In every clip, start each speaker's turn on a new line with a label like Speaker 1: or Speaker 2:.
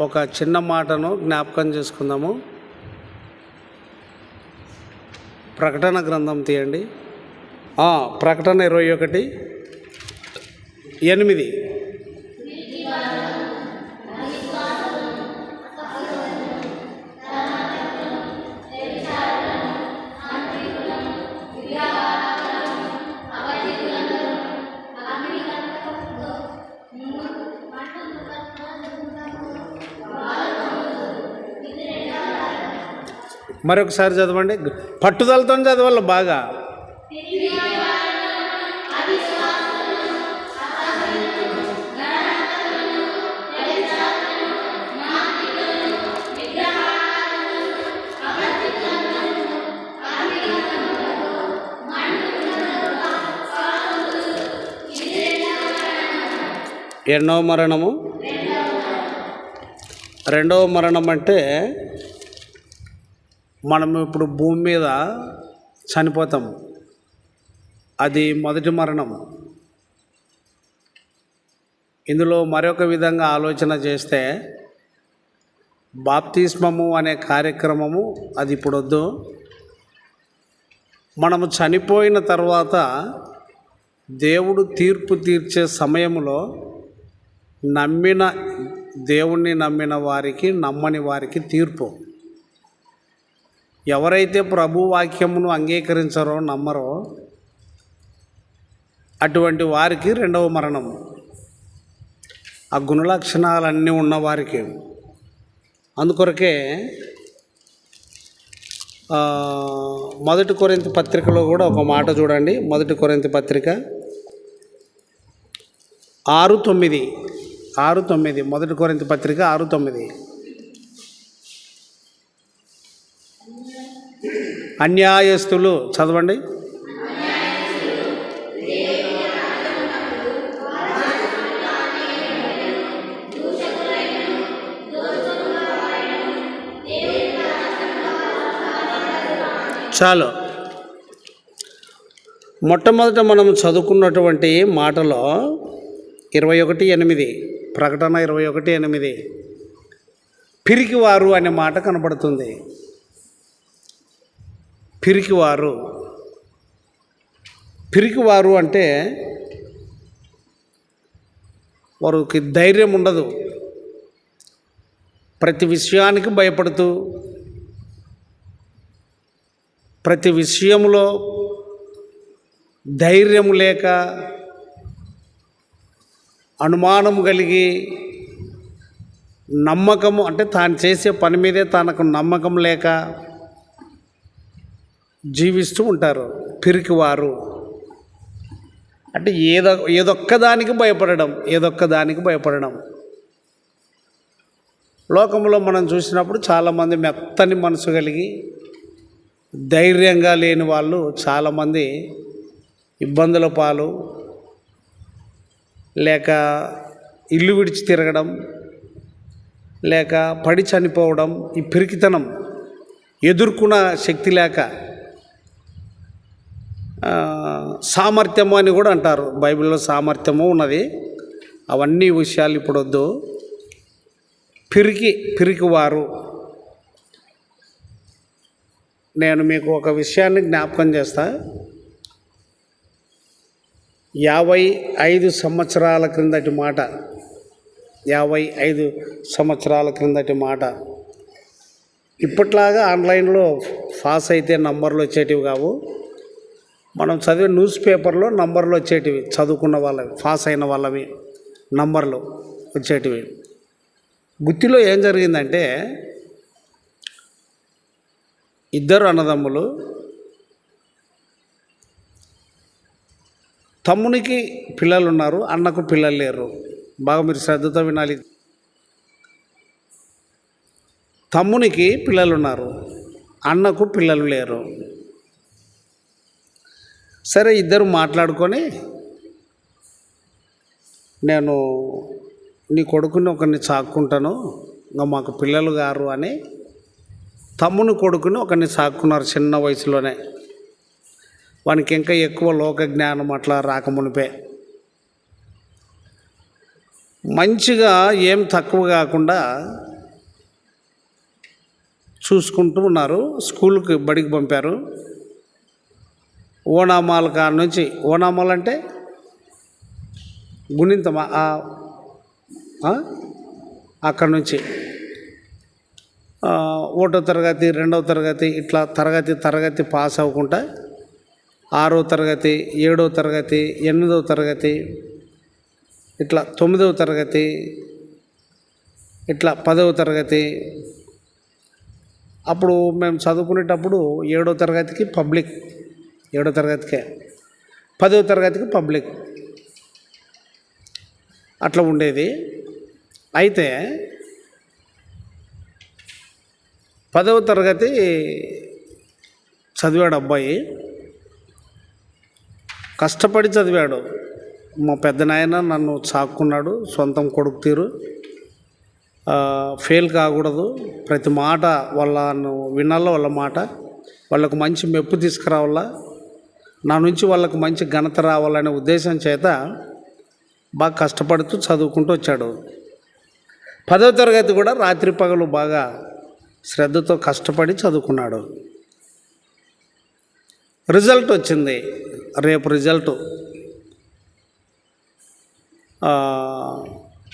Speaker 1: ఒక చిన్న మాటను జ్ఞాపకం చేసుకుందాము. ప్రకటన గ్రంథం తీయండి. ప్రకటన ఇరవై ఒకటి ఎనిమిది. మరొకసారి చదవండి. పట్టుదలతో చదవాలి బాగా. ఎన్నో మరణము? రెండవ మరణం అంటే మనం ఇప్పుడు భూమి మీద చనిపోతాం అది మొదటి మరణం. ఇందులో మరొక విధంగా ఆలోచన చేస్తే బాప్తిస్మము అనే కార్యక్రమము అది ఇప్పుడు వద్దు మనము చనిపోయిన తర్వాత దేవుడు తీర్పు తీర్చే సమయంలో నమ్మిన దేవుణ్ణి నమ్మిన వారికి నమ్మని వారికి తీర్పు. ఎవరైతే ప్రభు వాక్యమును అంగీకరించారో నమ్మరో అటువంటి వారికి రెండవ మరణం ఆ గుణలక్షణాలన్నీ ఉన్నవారికి. అందుకొరకే మొదటి కొరింత పత్రికలో కూడా ఒక మాట చూడండి. మొదటి కొరింత పత్రిక ఆరు తొమ్మిది. ఆరు తొమ్మిది. మొదటి కొరింత పత్రిక ఆరు తొమ్మిది. అన్యాయస్తులు చదవండి. చాలు. మొట్టమొదట మనం చదువుకున్నటువంటి మాటలో ఇరవై ఒకటి ఎనిమిది ప్రకటన ఇరవై ఒకటి ఎనిమిది. పిరికివారు అనే మాట కనబడుతుంది. పిరికివారు. పిరికివారు అంటే వారికి ధైర్యం ఉండదు. ప్రతి విషయానికి భయపడుతూ ప్రతి విషయంలో ధైర్యం లేక అనుమానం కలిగి నమ్మకము అంటే తాను చేసే పని మీదే తనకు నమ్మకం లేక జీవిస్తూ ఉంటారు. పిరికివారు. అంటే ఏదో ఏదొక్క దానికి భయపడడం ఏదొక్క దానికి భయపడడం. లోకంలో మనం చూసినప్పుడు చాలామంది మెత్తని మనసు కలిగి ధైర్యంగా లేని వాళ్ళు చాలామంది ఇబ్బందుల పాలు లేక ఇల్లు విడిచి తిరగడం లేక పడి చనిపోవడం ఈ పిరికితనం ఎదుర్కొన్న శక్తి లేక సామర్థ్యము అని కూడా అంటారు. బైబిల్లో సామర్థ్యము ఉన్నది. అవన్నీ విషయాలు ఇప్పుడు వద్దు పిరికి పిరికివారు. నేను మీకు ఒక విషయాన్ని జ్ఞాపకం చేస్తా. యాభై ఐదు సంవత్సరాల క్రిందటి మాట. యాభై ఐదు సంవత్సరాల క్రిందటి మాట. ఇప్పట్లాగా ఆన్లైన్లో పాస్ అయితే నంబర్లు వచ్చేటివి కావు. మనం చదివే న్యూస్ పేపర్లో నంబర్లు వచ్చేటివి. చదువుకున్న వాళ్ళవి పాస్ అయిన వాళ్ళవి నంబర్లు వచ్చేటివి. గుత్తిలో ఏం జరిగిందంటే ఇద్దరు అన్నదమ్ములు తమ్మునికి పిల్లలు ఉన్నారు అన్నకు పిల్లలు లేరు. బాగా మీరు శ్రద్ధతో వినాలి. తమ్మునికి పిల్లలు ఉన్నారు అన్నకు పిల్లలు లేరు. సరే ఇద్దరు మాట్లాడుకొని నేను నీ కొడుకుని ఒకరిని చాక్కుంటాను ఇంకా మాకు పిల్లలు గారు అని తమ్ముని కొడుకుని ఒకరిని సాక్కున్నారు చిన్న వయసులోనే. వానికి ఇంకా ఎక్కువ లోక జ్ఞానం అట్లా రాకమునిపే. మంచిగా ఏం తక్కువ కాకుండా చూసుకుంటూ ఉన్నారు స్కూల్కి బడికి పంపారు. ఓనామాల కాడ నుంచి ఓనామాలు అంటే గుణింతమా? అక్కడ నుంచి. ఒకటో తరగతి రెండవ తరగతి ఇట్లా తరగతి తరగతి పాస్ అవ్వకుండా ఆరో తరగతి ఏడో తరగతి ఎనిమిదవ తరగతి ఇట్లా తొమ్మిదవ తరగతి ఇట్లా పదవ తరగతి. అప్పుడు మేము చదువుకునేటప్పుడు ఏడో తరగతికి పబ్లిక్ ఏడో తరగతికే పదవ తరగతికి పబ్లిక్. అట్లా ఉండేది. అయితే పదవ తరగతి చదివాడు అబ్బాయి. కష్టపడి చదివాడు. మా పెద్ద నాయన నన్ను చాక్కున్నాడు సొంతం కొడుకు తీరు. ఫెయిల్ కాకూడదు. ప్రతి మాట వాళ్ళను వినాల వాళ్ళ మాట? వాళ్ళకు మంచి మెప్పు తీసుకురావాలా? నా నుంచి వాళ్ళకు మంచి ఘనత రావాలనే ఉద్దేశం చేత బాగా కష్టపడుతూ చదువుకుంటూ వచ్చాడు. పదవ తరగతి కూడా రాత్రి పగలు బాగా శ్రద్ధతో కష్టపడి చదువుకున్నాడు. రిజల్ట్ వచ్చింది. రేపు రిజల్ట్.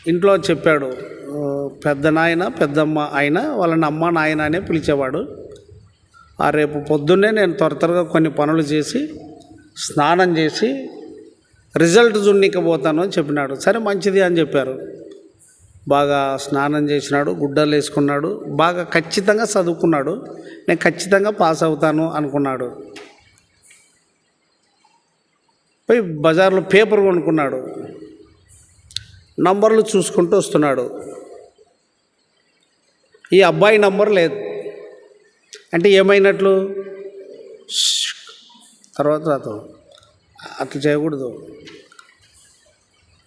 Speaker 1: ఇంట్లో చెప్పాడు పెద్ద నాయన పెద్దమ్మ ఆయన వాళ్ళని అమ్మ నాయన అనే పిలిచేవాడు. ఆ రేపు పొద్దున్నే నేను త్వర త్వరగా కొన్ని పనులు చేసి స్నానం చేసి రిజల్ట్ జున్నికపోతాను అని చెప్పినాడు. సరే మంచిది అని చెప్పారు. బాగా స్నానం చేసినాడు గుడ్డలు వేసుకున్నాడు బాగా ఖచ్చితంగా చదువుకున్నాడు. నేను ఖచ్చితంగా పాస్ అవుతాను అనుకున్నాడు. పోయి బజార్లో పేపర్ కొనుక్కున్నాడు. నంబర్లు చూసుకుంటూ వస్తున్నాడు. ఈ అబ్బాయి నంబర్ లేదు. అంటే ఏమైనట్లు? తర్వాత రాతాం. అట్లా చేయకూడదు.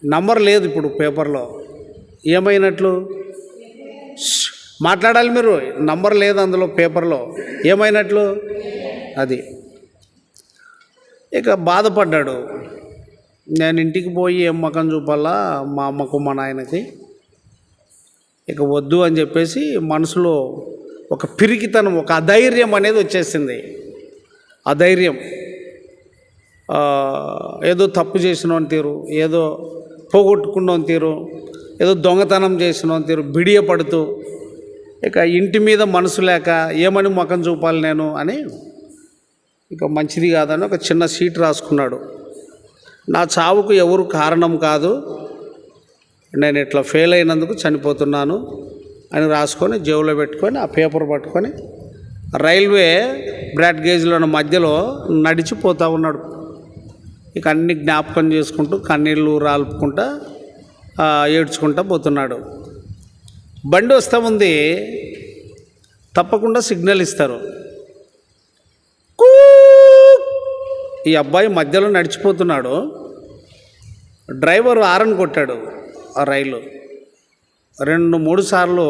Speaker 1: నంబర్ లేదు ఇప్పుడు పేపర్లో. ఏమైనట్లు? మాట్లాడాలి మీరు. నంబర్ లేదు అందులో పేపర్లో. ఏమైనట్లు? అది. ఇక బాధపడ్డాడు. నేను ఇంటికి పోయి ఏం మకం చూపాలా? మా అమ్మకు మా నాయనకి. ఇక వద్దు అని చెప్పేసి మనసులో ఒక పిరికితనం ఒక అధైర్యం అనేది వచ్చేసింది. అధైర్యం. ఏదో తప్పు చేసిన తీరు ఏదో పోగొట్టుకున్న తీరు ఏదో దొంగతనం చేసిన తీరు బిడియపడుతూ ఇక ఇంటి మీద మనసు లేక ఏమని ముఖం చూపాలి నేను అని ఇక మంచిది కాదని ఒక చిన్న సీట్ రాసుకున్నాడు. నా చావుకు ఎవరు కారణం కాదు. నేను ఇట్లా ఫెయిల్ అయినందుకు చనిపోతున్నాను అని రాసుకొని జేబులో పెట్టుకొని ఆ పేపర్ పట్టుకొని రైల్వే బ్రాడ్ గేజ్లో మధ్యలో నడిచిపోతూ ఉన్నాడు. ఇక అన్ని జ్ఞాపకం చేసుకుంటూ కన్నీళ్ళు రాలుపుకుంటా ఏడ్చుకుంటా పోతున్నాడు. బండి వస్తూ ఉంది. తప్పకుండా సిగ్నల్ ఇస్తారు. ఈ అబ్బాయి మధ్యలో నడిచిపోతున్నాడు. డ్రైవర్ ఆరన్ కొట్టాడు ఆ రైలు. రెండు మూడు సార్లు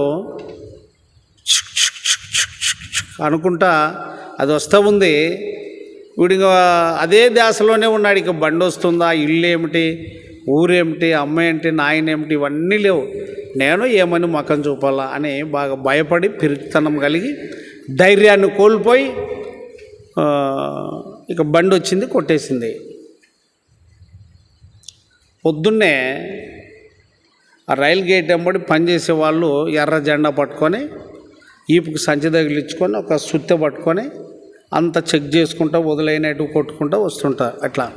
Speaker 1: అనుకుంటా అది వస్తూ ఉంది. వీడి అదే ధ్యాసలోనే ఉన్నాడు. ఇక బండి వస్తుందా ఇల్లు ఏమిటి ఊరేమిటి అమ్మ ఏంటి నాయన ఏమిటి ఇవన్నీ లేవు. నేను ఏమని మకం చూపాలా అని బాగా భయపడి పిరితనం కలిగి ధైర్యాన్ని కోల్పోయి ఇక బండి వచ్చింది కొట్టేసింది. పొద్దున్నే ఆ రైలు గేట్ వెంబడి పనిచేసే వాళ్ళు ఎర్ర జెండా పట్టుకొని ఈపుకి సంచి తగిలించుకొని ఒక సుత్తె పట్టుకొని అంత చెక్ చేసుకుంటా వదిలేనట్టు కొట్టుకుంటా వస్తుంటా అట్లా.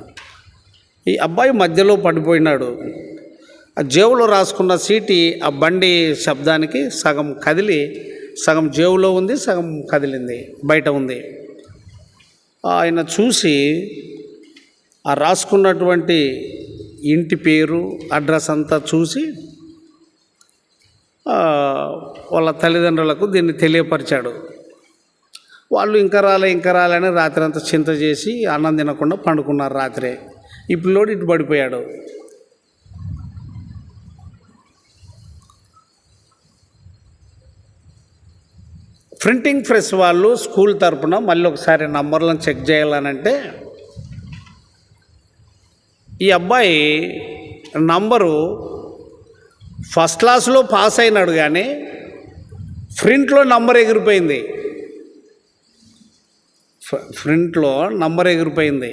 Speaker 1: ఈ అబ్బాయి మధ్యలో పడిపోయినాడు. ఆ జేబులో రాసుకున్న సీటి ఆ బండి శబ్దానికి సగం కదిలి సగం జేబులో ఉంది సగం కదిలింది బయట ఉంది. ఆయన చూసి ఆ రాసుకున్నటువంటి ఇంటి పేరు అడ్రస్ అంతా చూసి వాళ్ళ తల్లిదండ్రులకు దీన్ని తెలియపరిచాడు. వాళ్ళు ఇంకా రాలే ఇంకా రాలే అని రాత్రి అంతా చింత చేసి అన్నం తినకుండా పండుకున్నారు రాత్రే. ఈ పిల్లోడు ఇటు పడిపోయాడు. ప్రింటింగ్ ప్రెస్ వాళ్ళు స్కూల్ తరపున మళ్ళీ ఒకసారి నంబర్లను చెక్ చేయాలనంటే ఈ అబ్బాయి నంబరు ఫస్ట్ క్లాస్లో పాస్ అయినాడు కానీ ప్రింట్లో నంబర్ ఎగిరిపోయింది. ఫ్రంట్లో నంబర్ ఎగిరిపోయింది.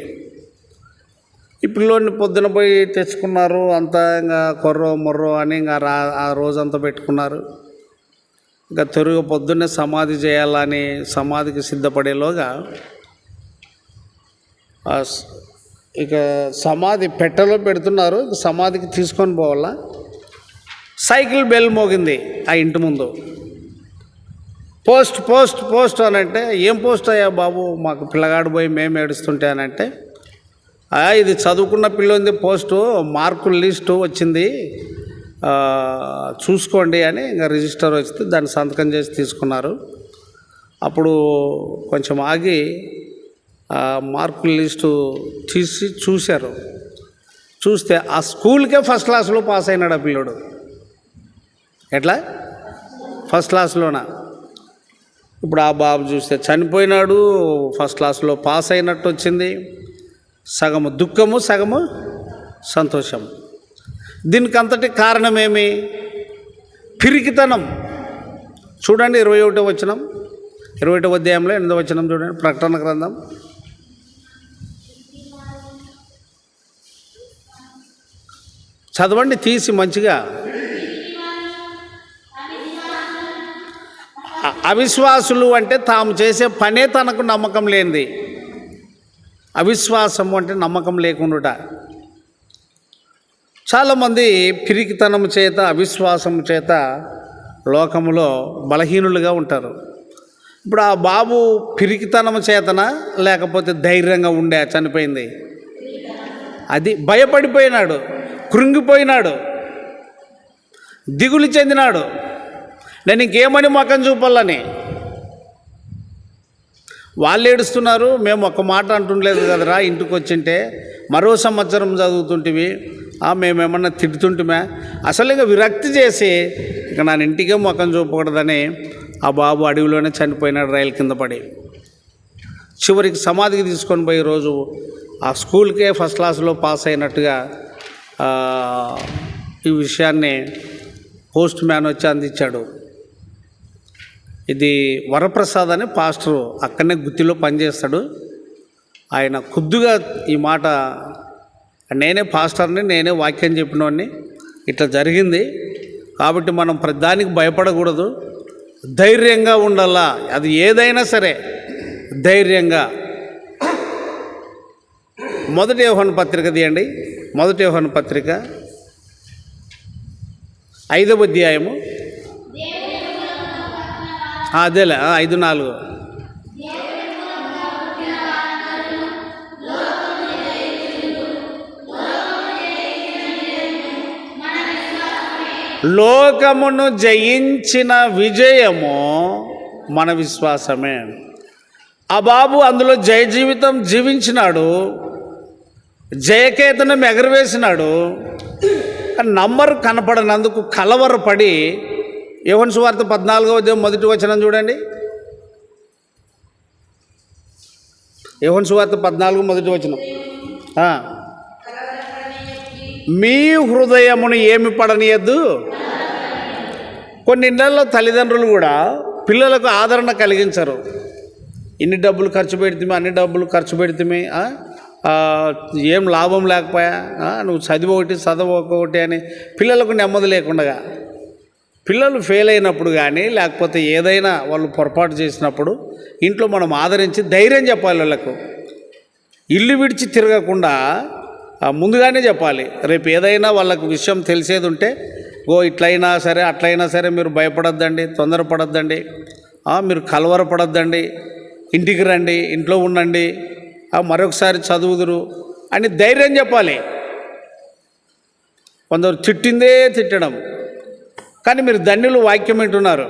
Speaker 1: ఈ పిల్లోడిని పొద్దున పోయి తెచ్చుకున్నారు అంతా ఇంకా కొర్రో మొర్రో అని ఇంకా రా ఆ రోజంతా పెట్టుకున్నారు. ఇంకా తిరుగు పొద్దున్నే సమాధి చేయాలని సమాధికి సిద్ధపడేలోగా ఇక సమాధి పెట్టెలో పెడుతున్నారు ఇక సమాధికి తీసుకొని పోవాలా. సైకిల్ బెల్ మోగింది ఆ ఇంటి ముందు. పోస్ట్ పోస్ట్ పోస్ట్ అని అంటే ఏం పోస్ట్ అయ్యా బాబు? మాకు పిల్లగాడు పోయి మేము ఏడుస్తుంటే అని అంటే ఇది చదువుకున్న పిల్లంది పోస్టు మార్కుల లిస్టు వచ్చింది. చూసుకోండి అని ఇంకా రిజిస్టర్ వస్తే దాన్ని సంతకం చేసి తీసుకున్నారు. అప్పుడు కొంచెం ఆగి మార్కుల లిస్టు తీసి చూశారు. చూస్తే ఆ స్కూల్కే ఫస్ట్ క్లాస్లో పాస్ అయినాడు ఆ పిల్లోడు. ఎట్లా? ఫస్ట్ క్లాస్లోనా? ఇప్పుడు ఆ బాబు చూస్తే చనిపోయినాడు ఫస్ట్ క్లాస్లో పాస్ అయినట్టు వచ్చింది. సగము దుఃఖము సగము సంతోషం దీనికి అంతటి కారణమేమి? పిరికితనం. చూడండి ఇరవై ఒకటో వచనం. ఇరవై ఒకటో అధ్యాయంలో ఎనిమిదో వచనం చూడండి ప్రకటన గ్రంథం. చదవండి తీసి మంచిగా. అవిశ్వాసులు అంటే తాము చేసే పనే తనకు నమ్మకం లేనిది. అవిశ్వాసము అంటే నమ్మకం లేకుండా చాలామంది పిరికితనం చేత అవిశ్వాసం చేత లోకములో బలహీనులుగా ఉంటారు. ఇప్పుడు ఆ బాబు పిరికితనం చేతన లేకపోతే ధైర్యంగా ఉండే చనిపోయింది? అది భయపడిపోయినాడు కృంగిపోయినాడు దిగులు చెందినాడు. నేను ఇంకేమని మొఖం చూపాలని? వాళ్ళు ఏడుస్తున్నారు మేము ఒక మాట అంటుండలేదు కదరా ఇంటికి వచ్చింటే మరో సంవత్సరం చదువుతుంటివి. మేమేమన్నా తిడుతుంటిమే? అసలు ఇంకా విరక్తి చేసి ఇక నా ఇంటికే మొఖం చూపకూడదని ఆ బాబు అడవిలోనే చనిపోయినాడు రైలు కింద పడి. చివరికి సమాధికి తీసుకొని పోయి రోజు ఆ స్కూల్కే ఫస్ట్ క్లాస్లో పాస్ అయినట్టుగా ఈ విషయాన్ని పోస్ట్ మ్యాన్ వచ్చి అందించాడు. ఇది వరప్రసాద్ అనే పాస్టరు అక్కడనే గుత్తిలో పనిచేస్తాడు. ఆయన ఖుద్దుగా ఈ మాట నేనే పాస్టర్ని నేనే వాక్యం చెప్పినవాడిని ఇట్లా జరిగింది. కాబట్టి మనం ప్రతిదానికి భయపడకూడదు. ధైర్యంగా ఉండాలా? అది ఏదైనా సరే ధైర్యంగా. మొదటి యోహన్ పత్రిక తీయండి. మొదటి యోహన్ పత్రిక ఐదవ అధ్యాయము. అదేలే ఐదు నాలుగు. లోకమును జయించిన విజయము మన విశ్వాసమే. ఆ బాబు అందులో జయ జీవితం జీవించినాడు జయకేతనం ఎగరవేసినాడు కానీ నంబర్ కనపడనందుకు కలవరపడి యోహన్ సువార్త పద్నాలుగో ఉదయం మొదటి వచనం చూడండి. యోహన్ సువార్త పద్నాలుగు మొదటి వచనం. మీ హృదయమును ఏమి పడనీయద్దు? కొన్ని ఇళ్ళలో తల్లిదండ్రులు కూడా పిల్లలకు ఆదరణ కలిగించరు. ఇన్ని డబ్బులు ఖర్చు పెడితే అన్ని డబ్బులు ఖర్చు పెడితే ఏం లాభం లేకపోయా? నువ్వు చదివి ఒకటి చదవ ఒకటి అని పిల్లలకు నెమ్మది లేకుండా పిల్లలు ఫెయిల్ అయినప్పుడు కానీ లేకపోతే ఏదైనా వాళ్ళు పొరపాటు చేసినప్పుడు ఇంట్లో మనం ఆదరించి ధైర్యం చెప్పాలి వాళ్ళకు. ఇల్లు విడిచి తిరగకుండా ముందుగానే చెప్పాలి. రేపు ఏదైనా వాళ్ళకు విషయం తెలిసేది ఉంటే ఓ ఇట్లయినా సరే అట్లయినా సరే మీరు భయపడొద్దండి తొందరపడొద్దండి. మీరు కలవరపడొద్దండి. ఇంటికి రండి ఇంట్లో ఉండండి. మరొకసారి చదువుదురు అని ధైర్యం చెప్పాలి. కొందరు తిట్టిందే తిట్టడం. కానీ మీరు ధన్యులు వాక్యం వింటున్నారు.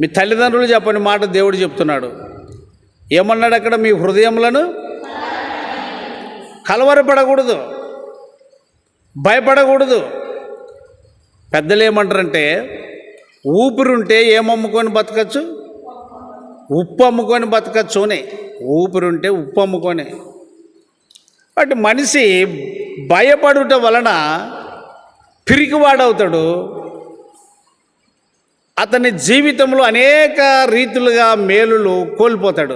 Speaker 1: మీ తల్లిదండ్రులు చెప్పని మాట దేవుడు చెప్తున్నాడు. ఏమన్నాడు అక్కడ మీ హృదయములను? కలవరపడకూడదు. భయపడకూడదు. పెద్దలు ఏమంటారంటే ఊపిరుంటే ఏమమ్ముకొని బతకచ్చు? ఉప్పు అమ్ముకొని బతకచ్చు అని ఊపిరుంటే ఉప్పు అమ్ముకొని. బట్ మనిషి భయపడుట వలన పిరికివాడవుతాడు. అతని జీవితంలో అనేక రీతులుగా మేలులు కోల్పోతాడు.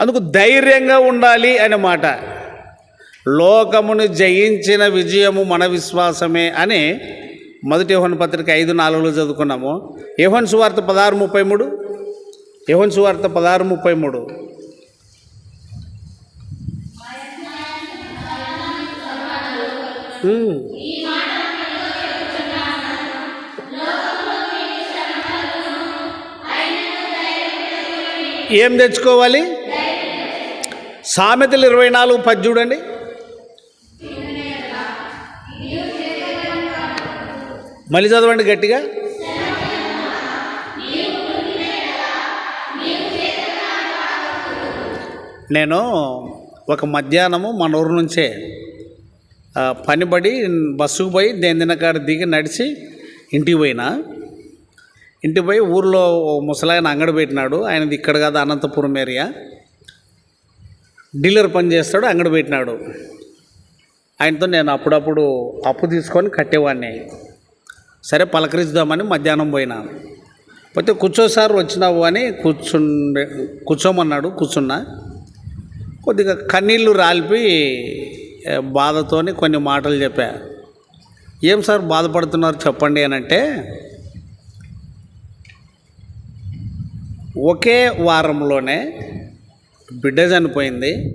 Speaker 1: అందుకు ధైర్యంగా ఉండాలి అనే మాట. లోకమును జయించిన విజయము మన విశ్వాసమే అని మొదటి యోహన్ పత్రిక ఐదు నాలుగులో చదువుకున్నాము. యోహన్ సువార్త పదహారు ముప్పై మూడు. యోహన్ సువార్త పదహారు ముప్పై మూడు. Mm. ఏం తెచ్చుకోవాలి? సామెతలు ఇరవై నాలుగు పది చూడండి. మళ్ళీ చదవండి గట్టిగా. నేను ఒక మధ్యాహ్నము మన ఊరు నుంచే పనిబడి పనిపడి బస్సుకు పోయి దేని దినకాడ దిగి నడిచి ఇంటికి పోయినా. ఇంటికి పోయి ఊర్లో ఓ ముసలాయన అంగడి పెట్టినాడు. ఆయనది ఇక్కడ కాదు అనంతపురం ఏరియా. డీలర్ పని చేస్తాడు అంగడి పెట్టినాడు. ఆయనతో నేను అప్పుడప్పుడు అప్పు తీసుకొని కట్టేవాడిని సరే పలకరిద్దామని మధ్యాహ్నం పోయినా. పోతే కూర్చో సార్ వచ్చినావు అని కూర్చుండే కూర్చోమన్నాడు కూర్చున్నా. కొద్దిగా కన్నీళ్ళు రాలిపి బాధతోని కొన్ని మాటలు చెప్పా. ఏం సార్ బాధపడుతున్నారు చెప్పండి అని అంటే ఒకే వారంలోనే బిడ్డ చనిపోయింది.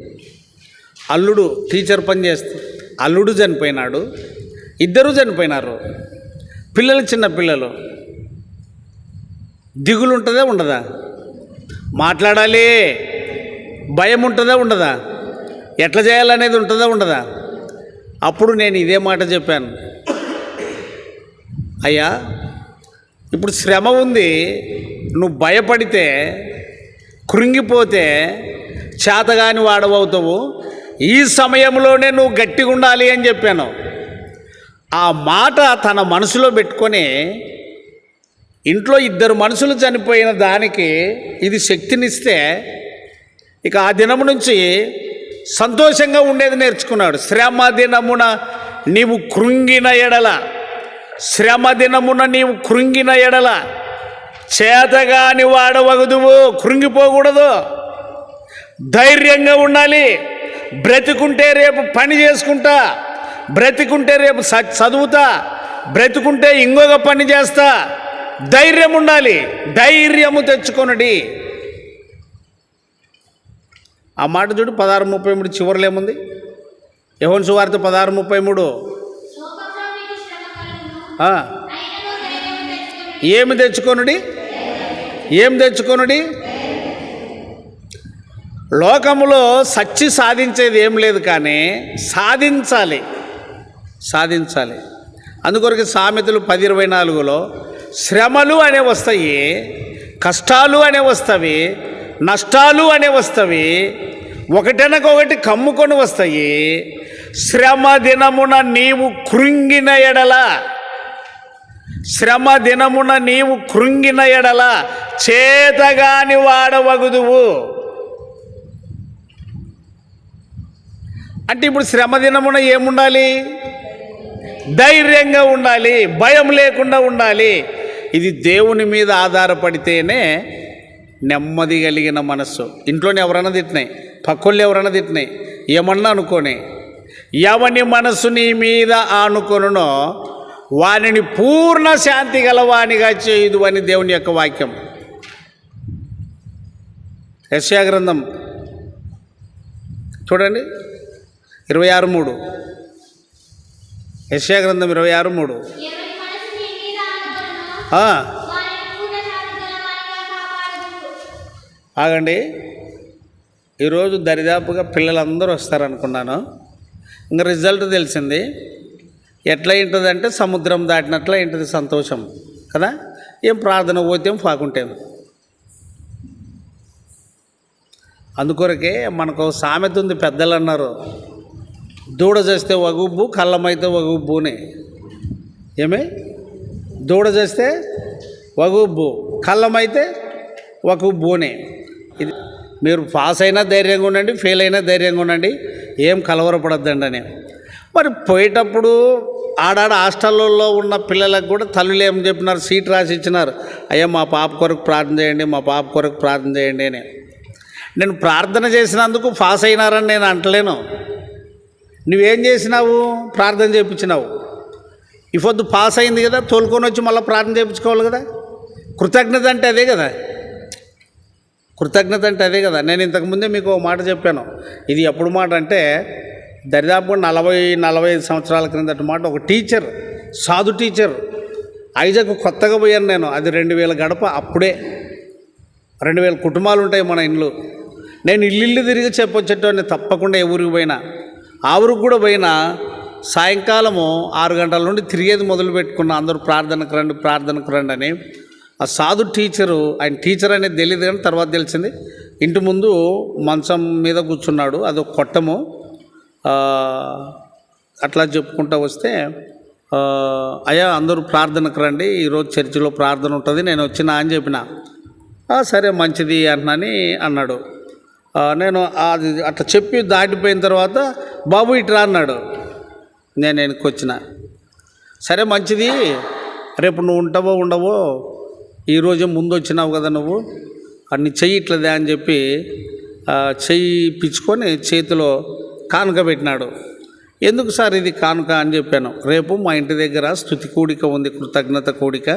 Speaker 1: అల్లుడు టీచర్ పని చేస్తూ అల్లుడు చనిపోయినాడు ఇద్దరు చనిపోయినారు. పిల్లలు చిన్న పిల్లలు. దిగులు ఉంటుందా ఉండదా? మాట్లాడాలి. భయం ఉంటుందా ఉండదా? ఎట్లా చేయాలనేది ఉంటుందా ఉండదా? అప్పుడు నేను ఇదే మాట చెప్పాను. అయ్యా ఇప్పుడు శ్రమ ఉంది నువ్వు భయపడితే కృంగిపోతే చేతగాని వాడవవుతావు. ఈ సమయంలోనే నువ్వు గట్టిగా ఉండాలి అని చెప్పాను. ఆ మాట తన మనసులో పెట్టుకొని ఇంట్లో ఇద్దరు మనుషులు చనిపోయిన దానికి ఇది శక్తినిస్తే ఇక ఆ దినము నుంచి సంతోషంగా ఉండేది నేర్చుకున్నాడు. శ్రమ దినమున నీవు కృంగిన ఎడల శ్రమ దినమున నీవు కృంగిన ఎడల చేతగాని వాడవగదువు కృంగిపోకూడదు. ధైర్యంగా ఉండాలి. బ్రతికుంటే రేపు పని చేసుకుంటా. బ్రతికుంటే రేపు చదువుతా. బ్రతికుంటే ఇంకొక పని చేస్తా. ధైర్యం ఉండాలి. ధైర్యము తెచ్చుకొనడి. ఆ మాట చూడు పదహారు ముప్పై మూడు చివరిలో ఏముంది? యహోన్ సువార్త పదహారు ముప్పై మూడు. ఏమి తెచ్చుకొనుడి? ఏం తెచ్చుకొనుడి? లోకములో సచ్చి సాధించేది ఏం లేదు కానీ సాధించాలి. సాధించాలి. అందుకొరకు సామెతలు పది ఇరవై నాలుగులో శ్రమలు అనే వస్తాయి కష్టాలు అనే వస్తాయి నష్టాలు అనే వస్తాయి ఒకటెనకొకటి కమ్ముకొని వస్తాయి. శ్రమ దినమున నీవు కృంగిన ఎడల శ్రమ దినమున నీవు కృంగిన ఎడల చేతగాని వాడవగుదువు. అంటే ఇప్పుడు శ్రమ దినమున ఏముండాలి? ధైర్యంగా ఉండాలి భయం లేకుండా ఉండాలి. ఇది దేవుని మీద ఆధారపడితేనే నెమ్మది కలిగిన మనస్సు. ఇంట్లోనే ఎవరైనా తిట్టినాయి పక్కళ్ళు ఎవరైనా తిట్టినాయి ఏమన్నా అనుకోని ఎవని మనస్సు నీ మీద ఆనుకొనునో వానిని పూర్ణ శాంతి గలవానిగా చేయదు అని దేవుని యొక్క వాక్యం. యశ్యా గ్రంథం. చూడండి. ఇరవై ఆరు మూడు. యశయా గ్రంథం ఇరవై ఆరు మూడు. ఆగండి. ఈరోజు దరిదాపుగా పిల్లలందరూ వస్తారనుకున్నాను. ఇంకా రిజల్ట్ తెలిసింది. ఎట్లా ఉంటుందంటే సముద్రం దాటినట్లే ఉంటుంది సంతోషం కదా? ఏం ప్రార్థన పోతేం పాకుంటేం. అందుకొరకే మనకు సామెత ఉంది పెద్దలు అన్నారు దూడ చేస్తే వగుబ్బు కళ్ళమైతే వగుబ్బుని. ఏమే? దూడ చేస్తే వగుబ్బు కళ్ళమైతే వగుబ్బుని. ఇది మీరు పాస్ అయినా ధైర్యంగా ఉండండి ఫెయిల్ అయినా ధైర్యంగా ఉండండి ఏం కలవరపడద్దండి అని. మరి పోయేటప్పుడు ఆడాడ హాస్టల్లో ఉన్న పిల్లలకు కూడా తల్లులు ఏం చెప్పినారు? సీట్ రాసి ఇచ్చినారు. అయ్యా మా పాప కొరకు ప్రార్థన చేయండి మా పాప కొరకు ప్రార్థన చేయండి అని. నేను ప్రార్థన చేసినందుకు పాస్ అయినారని నేను అంటలేను. నువ్వేం చేసినావు? ప్రార్థన చేయించినావు. ఈ పొద్దు పాస్ అయింది కదా తోలుకొని వచ్చి మళ్ళీ ప్రార్థన చేయించుకోవాలి కదా. కృతజ్ఞత అంటే అదే కదా. కృతజ్ఞత అంటే అదే కదా. నేను ఇంతకుముందే మీకు ఒక మాట చెప్పాను. ఇది ఎప్పుడు మాట అంటే దరిదాపు నలభై నలభై ఐదు సంవత్సరాల క్రిందట మాట ఒక టీచర్ సాధు టీచర్ ఐజాకు కొత్తగా పోయాను నేను. అది రెండు వేల గడప అప్పుడే. రెండు వేల కుటుంబాలు ఉంటాయి మన ఇండ్లు. నేను ఇల్లు తిరిగి చెప్పొచ్చేటోని తప్పకుండా ఏ ఊరికి పోయినా. ఆ ఊరికి కూడా పోయినా సాయంకాలము ఆరు గంటల నుండి తిరిగేది మొదలు పెట్టుకున్న. అందరూ ప్రార్థనకు రండి ప్రార్థనకు రండి అని. ఆ సాధు టీచరు ఆయన టీచర్ అనేది తెలియదు కానీ తర్వాత తెలిసింది. ఇంటి ముందు మంచం మీద కూర్చున్నాడు. అదొక కొట్టము. అట్లా చెప్పుకుంటూ వస్తే అయ్యా అందరూ ప్రార్థనకు రండి ఈరోజు చర్చిలో ప్రార్థన ఉంటుంది నేను వచ్చినా అని చెప్పిన. సరే మంచిది అన్నని అన్నాడు. నేను అది అట్లా చెప్పి దాటిపోయిన తర్వాత బాబు ఇట్రా అన్నాడు. నేను వెనక్కి వచ్చిన. సరే మంచిది రేపు నువ్వు ఉంటావో ఉండవో ఈరోజే ముందు వచ్చినావు కదా నువ్వు అన్ని చెయ్యి ఇట్లదే అని చెప్పి చెయ్యి పిచ్చుకొని చేతిలో కానుక పెట్టినాడు. ఎందుకు సార్ ఇది కానుక? అని చెప్పాను. రేపు మా ఇంటి దగ్గర స్థుతి కూడిక ఉంది కృతజ్ఞత కూడిక.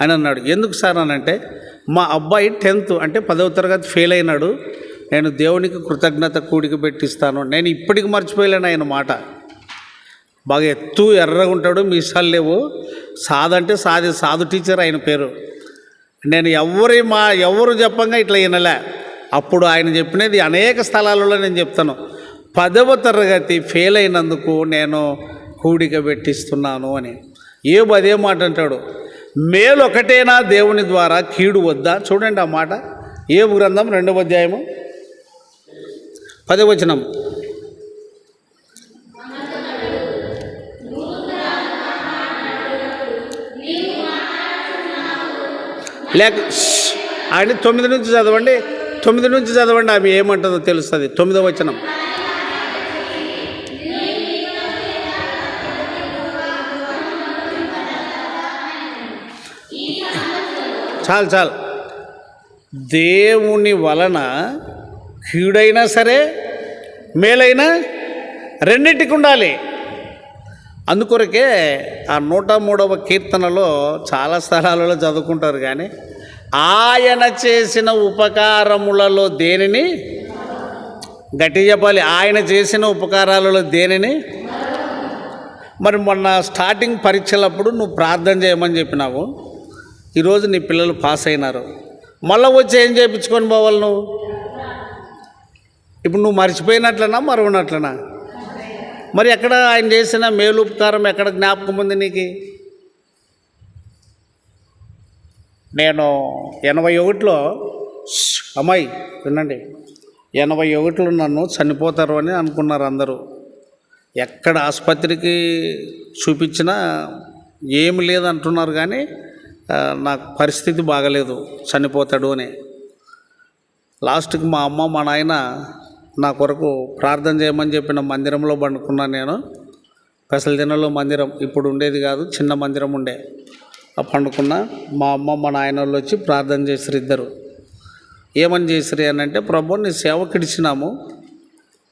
Speaker 1: అని అన్నాడు. ఎందుకు సార్? అని అంటే మా అబ్బాయి టెన్త్ అంటే పదవ తరగతి ఫెయిల్ అయినాడు. నేను దేవునికి కృతజ్ఞత కూడిక పెట్టిస్తాను. నేను ఇప్పటికి మర్చిపోయలేను ఆయన మాట. బాగా ఎత్తు ఎర్రగా ఉంటాడు మీసాలు లేవు. సాదంటే సాది సాధు టీచర్ ఆయన పేరు. నేను ఎవరి మా ఎవరు చెప్పంగా ఇట్లా వినలే. అప్పుడు ఆయన చెప్పినది అనేక స్థలాలలో నేను చెప్తాను. పదవ తరగతి ఫెయిల్ అయినందుకు నేను కూడిక పెట్టిస్తున్నాను అని. ఏబు అదే మాట అంటాడు మేలు ఒకటేనా దేవుని ద్వారా? కీడు వద్దా? చూడండి ఆ మాట. ఏబు గ్రంథం రెండవ అధ్యాయము పదవచనం లేక ష్ ఆయన తొమ్మిది నుంచి చదవండి. తొమ్మిది నుంచి చదవండి ఆమె ఏమంటుందో తెలుస్తుంది. తొమ్మిదవచనం వచనం. చాలు చాలు. దేవుని వలన కీడైనా సరే మేలైనా రెండింటికి ఉండాలి. అందుకొరకే ఆ నూట మూడవ కీర్తనలో చాలా స్థలాలలో చదువుకుంటారు కానీ ఆయన చేసిన ఉపకారములలో దేనిని? గట్టి చెప్పాలి ఆయన చేసిన ఉపకారాలలో దేనిని? మరి మొన్న స్టార్టింగ్ పరీక్షలప్పుడు నువ్వు ప్రార్థన చేయమని చెప్పినావు. ఈరోజు నీ పిల్లలు పాస్ అయినారు. మళ్ళీ వచ్చి ఏం చేయించుకొని పోవాలి నువ్వు? ఇప్పుడు నువ్వు మర్చిపోయినట్లనా మరవనట్లనా? మరి ఎక్కడ ఆయన చేసిన మేలు ఉపకారం ఎక్కడ జ్ఞాపకం ఉంది నీకు? నేను ఎనభై ఒకటిలో అమ్మాయి వినండి ఎనభై ఒకటిలో నన్ను చనిపోతారు అని అనుకున్నారు అందరూ. ఎక్కడ ఆసుపత్రికి చూపించినా ఏమి లేదంటున్నారు కానీ నాకు పరిస్థితి బాగలేదు చనిపోతాడు అని. లాస్ట్కి మా అమ్మ మా నాయన నా కొరకు ప్రార్థన చేయమని చెప్పిన మందిరంలో పండుకున్నాను నేను. పెసలదినలో మందిరం ఇప్పుడు ఉండేది కాదు చిన్న మందిరం ఉండే. ఆ పండుకున్న మా అమ్మ మా నాయన వాళ్ళు వచ్చి ప్రార్థన చేసిరు ఇద్దరు. ఏమని చేసిరు అని అంటే ప్రభు నీ సేవకిడిచినాము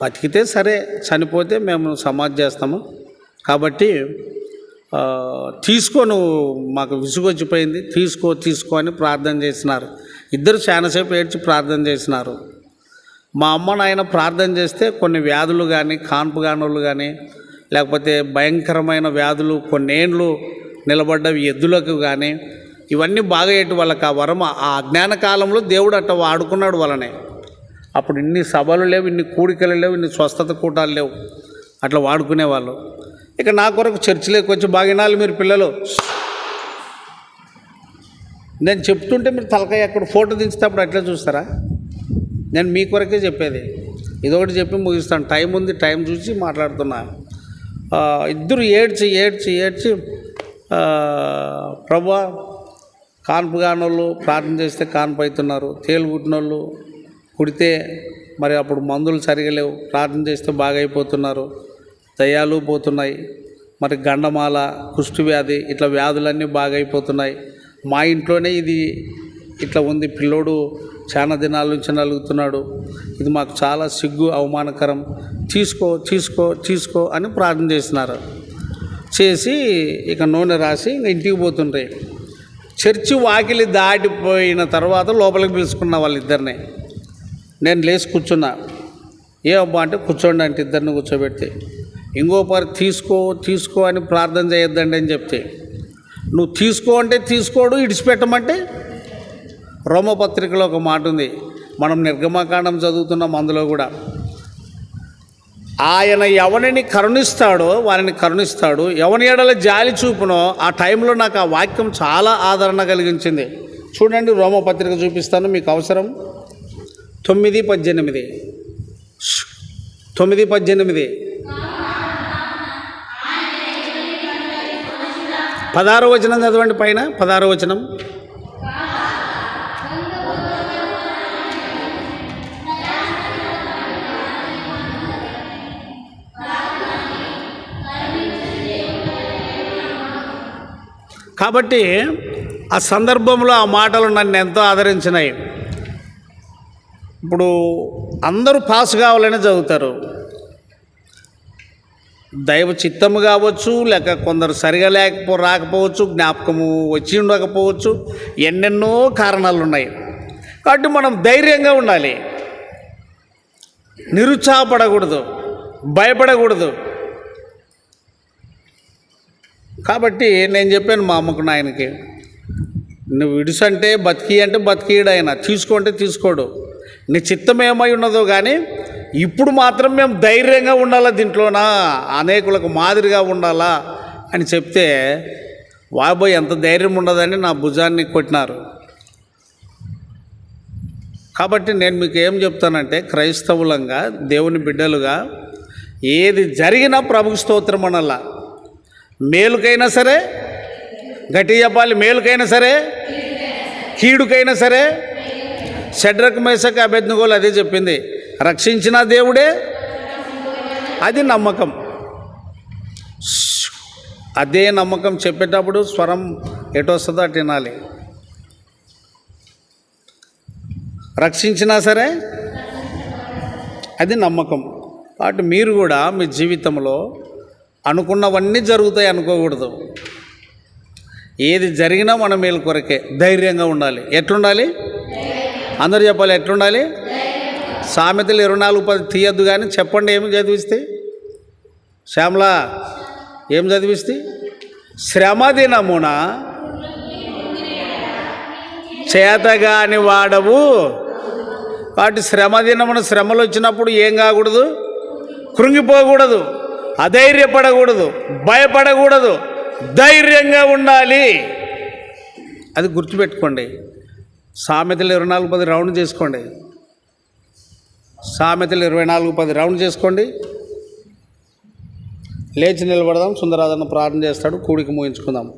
Speaker 1: బతికితే సరే చనిపోతే మేము సమాధి చేస్తాము. కాబట్టి తీసుకో నువ్వు మాకు విసుగొచ్చిపోయింది. తీసుకో తీసుకో అని ప్రార్థన చేసినారు. ఇద్దరు చాలాసేపు ఏడ్చి ప్రార్థన చేసినారు. మా అమ్మ నాయన ప్రార్థన చేస్తే కొన్ని వ్యాధులు కానీ కాన్పు కానులు కానీ లేకపోతే భయంకరమైన వ్యాధులు కొన్నేండ్లు నిలబడ్డవి ఎద్దులకు కానీ ఇవన్నీ బాగా వాళ్ళకి ఆ వరం ఆ అజ్ఞాన కాలంలో దేవుడు అట్ట వాడుకున్నాడు వలనే అప్పుడు ఇన్ని సభలు లేవు ఇన్ని కూడికలు లేవు ఇన్ని స్వస్థత కూటాలు లేవు. అట్లా వాడుకునేవాళ్ళు. ఇక నా కొరకు చర్చిలోకి వచ్చి బాగా వినాలి మీరు పిల్లలు. నేను చెప్తుంటే మీరు తలకాయ అక్కడ ఫోటో దించేటప్పుడు అట్లా చూస్తారా? నేను మీ కొరకే చెప్పేది. ఇదొకటి చెప్పి ముగిస్తాను. టైం ఉంది టైం చూసి మాట్లాడుతున్నా. ఇద్దరు ఏడ్చి ఏడ్చి ఏడ్చి ప్రభా కాన్పు కానోళ్ళు ప్రార్థన చేస్తే కాన్పు అవుతున్నారు. తేలు కుట్టినోళ్ళు కుడితే మరి అప్పుడు మందులు సరిగా లేవు ప్రార్థన చేస్తే బాగా అయిపోతున్నారు. దయ్యాలు పోతున్నాయి. మరి గండమాల కుష్టి వ్యాధి ఇట్లా వ్యాధులన్నీ బాగైపోతున్నాయి. మా ఇంట్లోనే ఇది ఇట్లా ఉంది. పిల్లోడు చాలా దినాల నుంచి నలుగుతున్నాడు. ఇది మాకు చాలా సిగ్గు అవమానకరం. తీసుకో తీసుకో తీసుకో అని ప్రార్థన చేసినారు చేసి ఇక నూనె రాసి ఇంక ఇంటికి పోతుండే చర్చి వాకిలి దాటిపోయిన తర్వాత లోపలికి పిలుచుకున్న వాళ్ళిద్దరిని. నేను లేచి కూర్చున్నా. ఏ అబ్బా అంటే కూర్చోండి అంటే ఇద్దరిని కూర్చోబెడితే ఇంకో పరి తీసుకో తీసుకో అని ప్రార్థన చేయొద్దండి అని చెప్తే నువ్వు తీసుకో అంటే తీసుకోడు ఇడిచిపెట్టమంటే? రోమపత్రికలో ఒక మాట ఉంది. మనం నిర్గమకాండం చదువుతున్నాం అందులో కూడా. ఆయన ఎవరిని కరుణిస్తాడో వారిని కరుణిస్తాడు. ఎవని ఎడల జాలి చూపునో ఆ టైంలో నాకు ఆ వాక్యం చాలా ఆదరణ కలిగించింది. చూడండి రోమపత్రిక చూపిస్తాను మీకు అవసరం. తొమ్మిది పద్దెనిమిది. తొమ్మిది పద్దెనిమిది. పదహారో వచనం చదవండి పైన. పదహారో వచనం. కాబట్టి ఆ సందర్భంలో ఆ మాటలు నన్ను ఎంతో ఆదరించినాయి. ఇప్పుడు అందరూ పాస్ కావాలని చదువుతారు. దైవ చిత్తము కావచ్చు లేక కొందరు సరిగా లేకపో రాకపోవచ్చు జ్ఞాపకము వచ్చి ఉండకపోవచ్చు ఎన్నెన్నో కారణాలు ఉన్నాయి కాబట్టి మనం ధైర్యంగా ఉండాలి. నిరుత్సాహపడకూడదు భయపడకూడదు. కాబట్టి నేను చెప్పాను మా అమ్మకు నాయనకి నువ్వు విడుసంటే బతికి అంటే బతికియడు ఆయన తీసుకుంటే తీసుకోడు. నీ చిత్తం ఏమై ఉన్నదో కానీ ఇప్పుడు మాత్రం మేము ధైర్యంగా ఉండాలా దీంట్లోనా? అనేకులకు మాదిరిగా ఉండాలా? అని చెప్తే వాబోయ్ ఎంత ధైర్యం ఉండదని నా భుజాన్ని కొట్టినారు. కాబట్టి నేను మీకు ఏం చెప్తానంటే క్రైస్తవులంగా దేవుని బిడ్డలుగా ఏది జరిగినా ప్రభుకు స్తోత్రం అనల్లా మేలుకైనా సరే గట్టి చెప్పాలి మేలుకైనా సరే కీడుకైనా సరే షడ్రక్ మేసక అభ్యర్థిగోలు అదే చెప్పింది. రక్షించిన దేవుడే అది నమ్మకం. అదే నమ్మకం చెప్పేటప్పుడు స్వరం ఎటొస్తుందో తినాలి అటు వినాలి. రక్షించినా సరే అది నమ్మకం. కాబట్టి మీరు కూడా మీ జీవితంలో అనుకున్నవన్నీ జరుగుతాయి అనుకోకూడదు. ఏది జరిగినా మన మేలు కొరకే ధైర్యంగా ఉండాలి. ఎట్లుండాలి? అందరు చెప్పాలి ఎట్లుండాలి? సామెతలు ఇరవై నాలుగు పది తీయద్దు కానీ చెప్పండి ఏమి చదివిస్తే? శ్యామలా ఏం చదివిస్తే? శ్రమ దినమున చేతగాని వాడవు. వాటి శ్రమ దినమున శ్రమలు వచ్చినప్పుడు ఏం కాకూడదు? కృంగిపోకూడదు అధైర్యపడకూడదు భయపడకూడదు ధైర్యంగా ఉండాలి. అది గుర్తుపెట్టుకోండి. సామెతలు ఇరవై నాలుగు పది రౌండ్ చేసుకోండి. సామెతలు ఇరవై నాలుగు పది రౌండ్ చేసుకోండి. లేచి నిలబడదాం. సుందరాదన్న ప్రార్థన చేస్తాడు. కూడికి ముగించుకుందాం